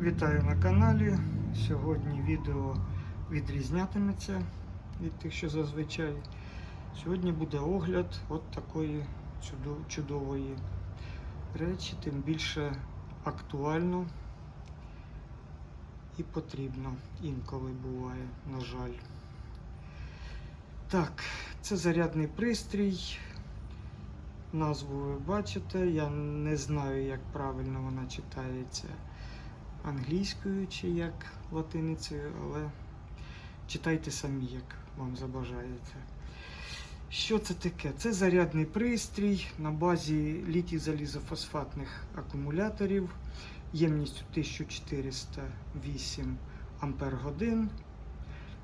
Вітаю на каналі. Сьогодні відео відрізнятиметься від тих, що зазвичай. Сьогодні буде огляд от такої чудової речі, тим більше актуально і потрібно. Інколи буває, на жаль. Так, це зарядний пристрій. Назву ви бачите. Я не знаю, як правильно вона читається англійською чи як латиницею, але читайте самі, як вам забажається. Що це таке? Це зарядний пристрій на базі літій залізофосфатних акумуляторів ємністю 1408 Ампер годин,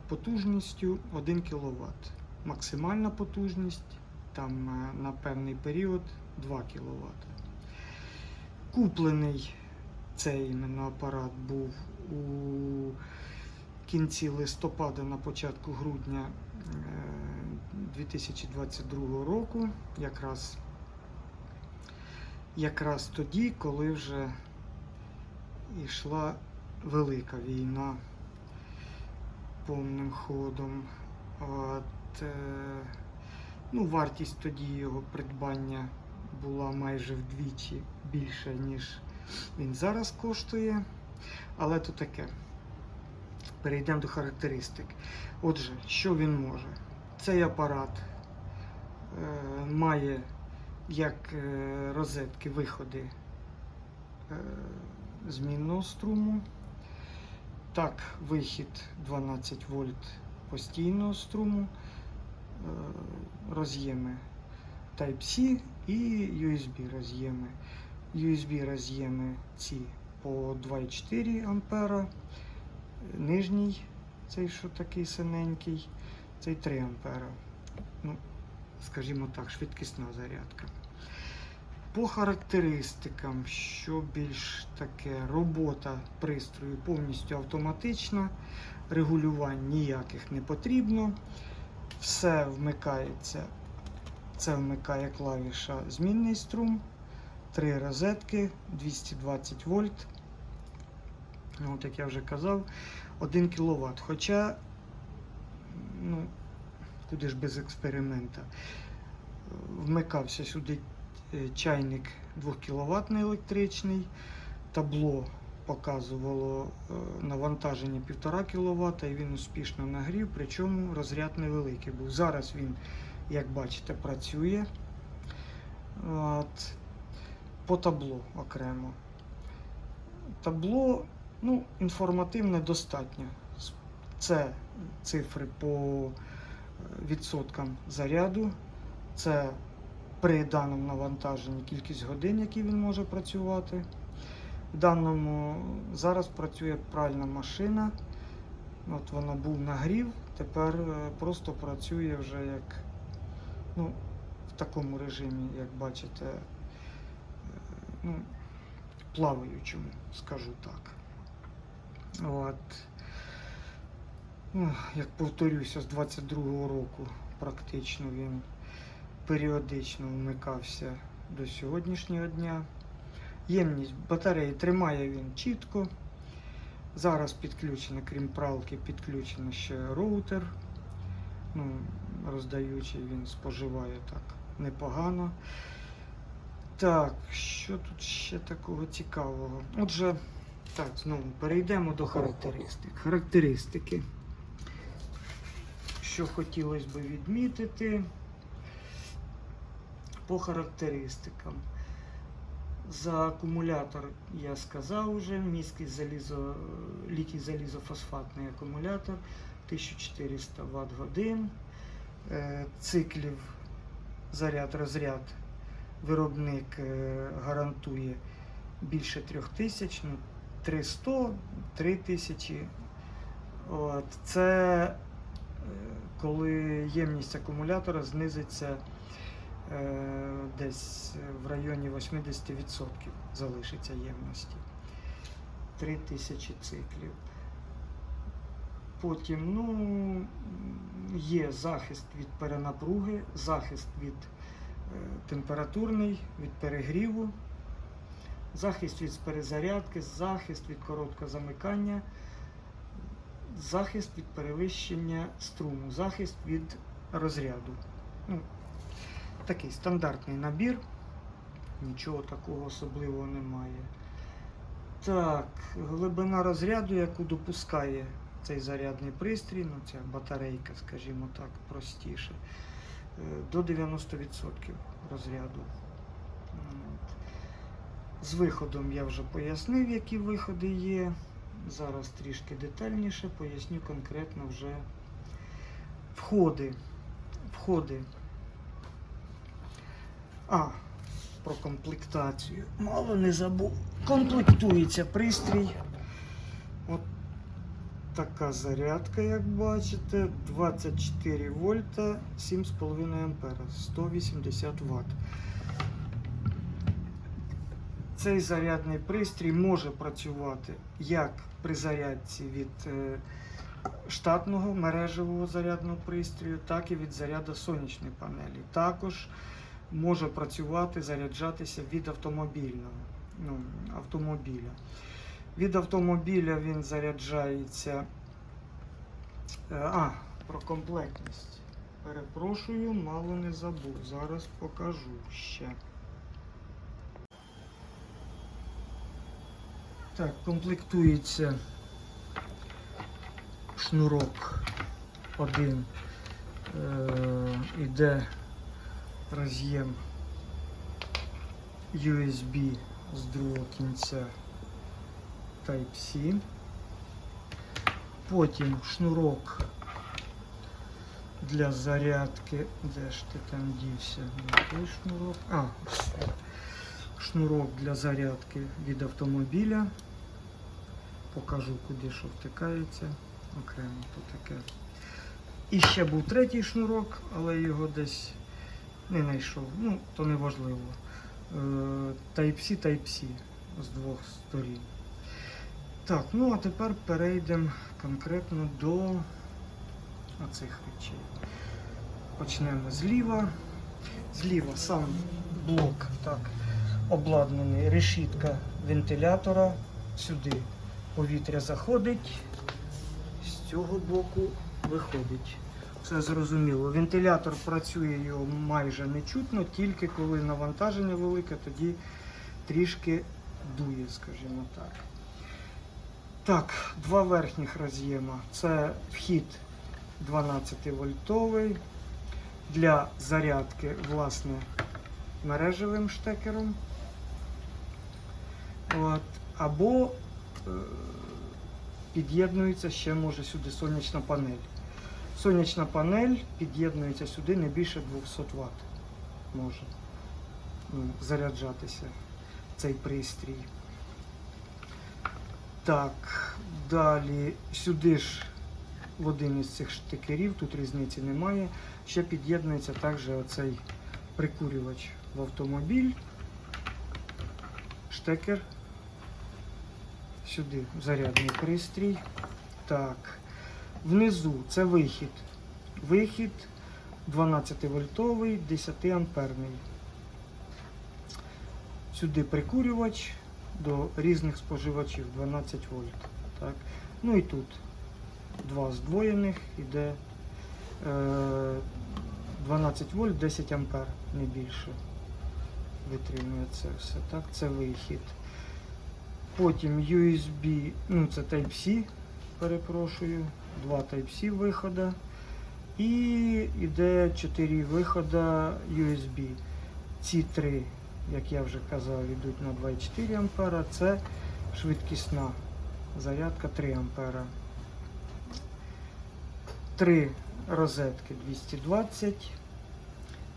потужністю 1 кВт. Максимальна потужність там е, на певний період 2 кВт. Куплений цей іменно апарат був у кінці листопада, на початку грудня е, 2022 року, якраз, якраз тоді, коли вже йшла велика війна повним ходом. От, е, ну, вартість тоді його придбання була майже вдвічі більше, ніж він зараз коштує. Але то таке. Перейдемо до характеристик. Отже, що він може? Цей апарат е, має як е, розетки виходи е, змінного струму, так, вихід 12 вольт постійного струму, е, роз'єми Type-C і USB роз'єми. USB роз'єми ці по 2,4 ампера. Нижній, цей що такий синенький, цей 3 ампера. Ну, скажімо так, швидкісна зарядка. По характеристикам, що більш таке, робота пристрою повністю автоматична, регулювань ніяких не потрібно. Все вмикається. Це вмикає клавіша змінний струм. Три розетки 220 вольт. Ну, От як я вже казав, 1 кВт. Хоча, ну, куди ж без експеримента, вмикався сюди е, чайник 2 кВт електричний, табло показувало е, навантаження 1,5 кВт і він успішно нагрів, причому розряд невеликий був. Зараз він, як бачите, працює. От. По табло окремо. Табло ну, інформативне достатньо. Це цифри по е, відсоткам заряду, це при даному навантаженні кількість годин, які він може працювати. В даному зараз працює пральна машина. От вона був нагрів, тепер е, просто працює вже як ну, в такому режимі, як бачите, ну, плаваючому, скажу так. От. Ну, як повторюся, з 22-го року практично він періодично вмикався до сьогоднішнього дня. Ємність батареї тримає він чітко. Зараз підключено, крім пралки, підключено ще роутер. Ну, роздаючий він споживає так непогано. Так, що тут ще такого цікавого? Отже, так, знову перейдемо до характеристик. Характеристики. Що хотілося б відмітити по характеристикам. За акумулятор я сказав вже, міський залізо, літій залізофосфатний акумулятор 1400 Вт годин. Е, Циклів заряд-розряд виробник е, гарантує більше 3000, ну 300, 3000. От. Це е, коли ємність акумулятора знизиться е, десь в районі 80% залишиться ємності. 3000 циклів. Потім ну, є захист від перенапруги, захист від температурний, від перегріву. захист від перезарядки, захист від короткого замикання, захист від перевищення струму, захист від розряду. Ну, такий стандартний набір. Нічого такого особливого немає. Так, глибина розряду, яку допускає цей зарядний пристрій, ну ця батарейка, скажімо так, простіше, е, до 90% розряду. З виходом я вже пояснив, які виходи є. Зараз трішки детальніше поясню конкретно вже входи. Входи. А, про комплектацію. Мало не забув. Комплектується пристрій. Така зарядка, як бачите, 24 вольта, 7,5 ампера, 180 Вт. Цей зарядний пристрій може працювати як при зарядці від е, штатного мережевого зарядного пристрою, так і від заряду сонячної панелі. Також може працювати, заряджатися від автомобільного ну, автомобіля. Від автомобіля він заряджається. е, А, про комплектність. Перепрошую, мало не забув. Зараз покажу ще. Так, комплектується шнурок один. Е, іде роз'єм USB з другого кінця Type-C. Потім шнурок для зарядки. Де ж ти там дівся? Той шнурок. А, шнурок для зарядки від автомобіля. Покажу, куди що втикається. Окремо то таке. І ще був третій шнурок, але його десь не знайшов. Ну, то не важливо. Е, Type-C, Type-C з двох сторін. Так, ну а тепер перейдемо конкретно до оцих речей. Почнемо зліва. Зліва сам блок так, обладнаний решітка вентилятора. Сюди повітря заходить, з цього боку виходить. Все зрозуміло. Вентилятор працює його майже не чутно, тільки коли навантаження велике, тоді трішки дує, скажімо так. Так, два верхніх роз'єма. Це вхід 12 вольтовий для зарядки, власне, мережевим штекером. От. Або е, під'єднується ще може сюди сонячна панель. Сонячна панель під'єднується сюди не більше 200 Вт може ну, заряджатися цей пристрій. Так, далі сюди ж в один із цих штикерів, тут різниці немає. Ще під'єднується також оцей прикурювач в автомобіль. Штекер. Сюди зарядний пристрій. Так. Внизу це вихід. Вихід 12 вольтовий, 10 амперний. Сюди прикурювач до різних споживачів 12 вольт. Так. Ну і тут два здвоєних іде е, 12 вольт, 10 ампер, не більше. Витримує це все. Так, це вихід. Потім USB, ну це Type-C, перепрошую, два Type-C виходи. І йде 4 виходи USB. Ці три, як я вже казав, йдуть на 2,4 ампера. Це швидкісна зарядка 3 ампера. Три розетки 220.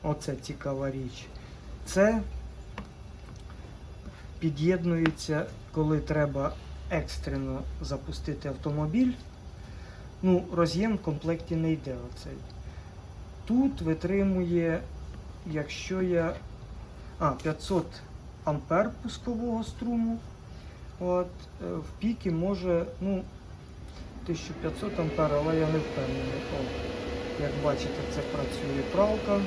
Оце цікава річ. Це під'єднується, коли треба екстрено запустити автомобіль. Ну, роз'єм в комплекті не йде оцей. Тут витримує, якщо я. А, 500 ампер пускового струму. От, е, в піки може, ну, 1500 ампер, але я не впевнений. О, як бачите, це працює пралка.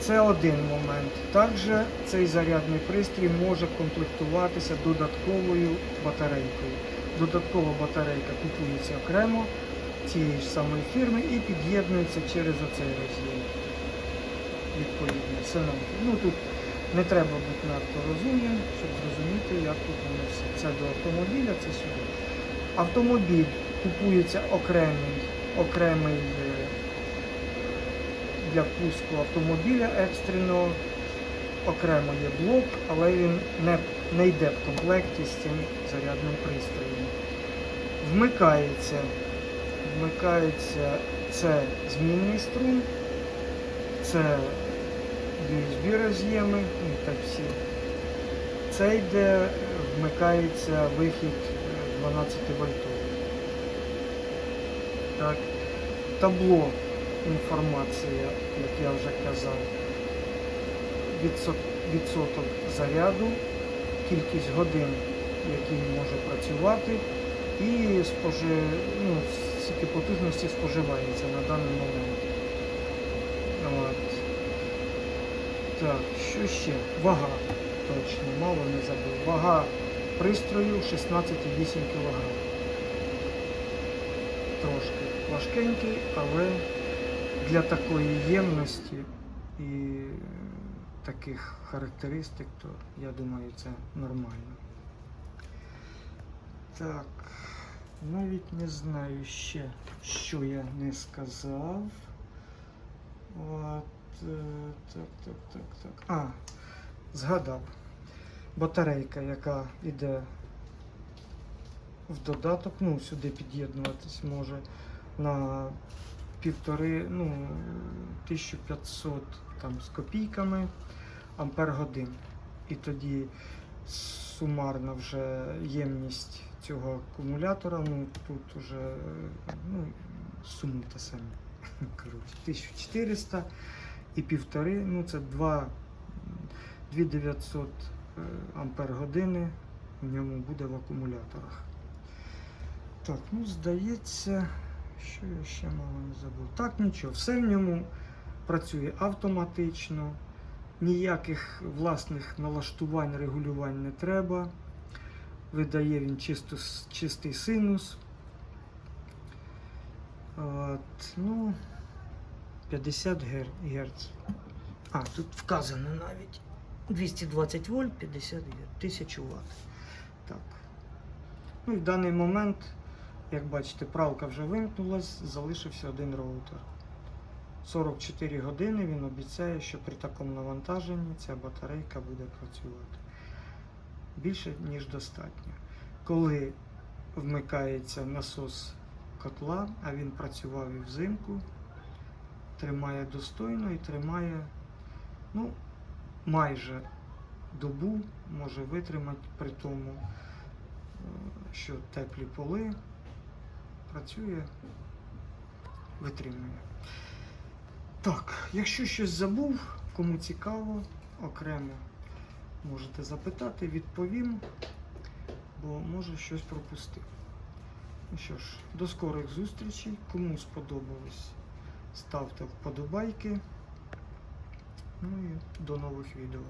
Це один момент. Також цей зарядний пристрій може комплектуватися додатковою батарейкою. Додаткова батарейка купується окремо цієї ж самої фірми і під'єднується через оцей роз'єм. Відповідно, це. Ну тут не треба бути надто розумним, щоб зрозуміти, як тут воно все. Це до автомобіля, це сюди. Автомобіль купується окремий, окремий е, для пуску автомобіля екстреного. Окремо є блок, але він не, не йде в комплекті з цим зарядним пристроєм. Вмикається, вмикається це змінний струм, це USB роз'єми, ну, Type-C. Це йде, вмикається вихід е, 12 вольтовий. Так. Табло інформація, як я вже казав, відсоток заряду, кількість годин, які може працювати, і спожи... ну, скільки потужності споживається на даний момент. Так, що ще? Вага. Точно, мало не забув. Вага пристрою 16,8 кг. Трошки важкенький, але для такої ємності і таких характеристик, то я думаю, це нормально. Так, навіть не знаю ще, що я не сказав. От, так, так, так, так. А, згадав. Батарейка, яка йде в додаток, ну, сюди під'єднуватись може на півтори, ну, 1500 там з копійками ампер годин. І тоді сумарна вже ємність цього акумулятора, ну тут вже ну, суму та самі. Коротше, 1400 і півтори, ну це 2, 2900 е, ампер години в ньому буде в акумуляторах. Так, ну здається, що я ще мало не забув. Так, нічого, все в ньому працює автоматично, ніяких власних налаштувань, регулювань не треба. Видає він чисто, чистий синус. От, ну, 50 Гц. А, тут вказано навіть 220 вольт, 50 Гц, 1000 Вт. Так. Ну в даний момент, як бачите, пралка вже вимкнулась, залишився один роутер. 44 години він обіцяє, що при такому навантаженні ця батарейка буде працювати. Більше, ніж достатньо. Коли вмикається насос котла, а він працював і взимку, тримає достойно і тримає ну, майже добу може витримати при тому, е, що теплі поли працює, витримує. Так, якщо щось забув, кому цікаво, окремо можете запитати, відповім, бо може щось пропустив. Ну що ж, до скорих зустрічей. Кому сподобалось, ставте вподобайки. Ну і до нових відео.